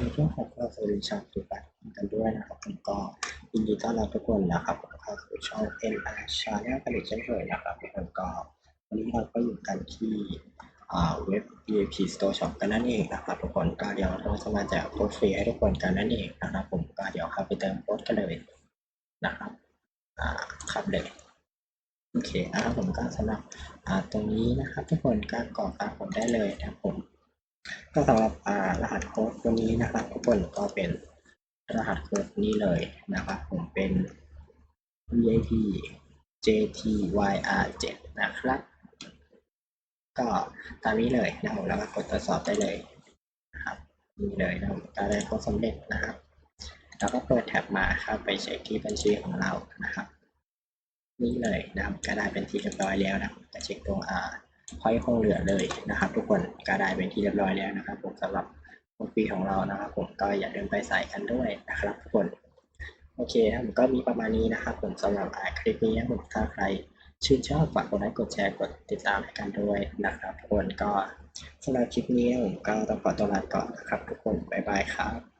ในช่วงของเราสวัสดีชาวทุกท่านกันด้วยนะครับผมก็ยินดีต้อนรับทุกคนนะครับผมเข้าสู่ช่อง NR Channel ผลิตเช่นเคยนะครับทุกคนก็วันนี้เราก็อยู่กันที่อ่าเว็บ VIP Store Shop กันนั่นเองนะครับทุกคนก็เดี๋ยวเราจะมาแจกโค้ดฟรีให้ทุกคนกันนั่นเองนะครับผมก็เดี๋ยวเข้าไปเติมโค้ดกันเลยนะครับอ่าครับเลยโอเคนะครับผมก็สำหรับอ่าตรงนี้นะครับทุกคนก็กรอกตามผมได้เลยนะครับผม ก็สำหรับรหัสโค้ดตัวนี้นะครับทุกคนก็เป็นรหัสโค้ดนี้เลยนะครับ ผมเป็น VIP JTYR 7 นะครับ ก็ตามนี้เลยนะครับผมแล้วก็กดตรวจสอบได้เลยนะครับนี่เลยนะครับก็ได้โค้ดสำเร็จนะครับแล้วก็เปิดแท็บมาเข้าไปเช็คที่บัญชีของเรานะครับ นี่เลยนะครับก็ได้เป็นที่เรียบร้อยแล้วนะครับจะเช็คตรงอ่า พอยคงเหลือเลยนะครับ ทุกคนก็ได้เป็นที่เรียบร้อยแล้วนะครับ ผมสำหรับโปรปีของเรานะครับ ผมก็อย่าลืมไปใส่กันด้วยนะครับ ทุกคนโอเคครับผมก็มีประมาณนี้นะครับ ผมสำหรับคลิปนี้นะผมถ้าใครชื่นชอบฝากกดไลค์กดแชร์กดติดตามให้กันด้วยนะครับทุกคนก็สำหรับคลิปนี้ผมก็ต้องขอตัวลาก่อนนะครับ ทุกคนบ๊ายบายครับ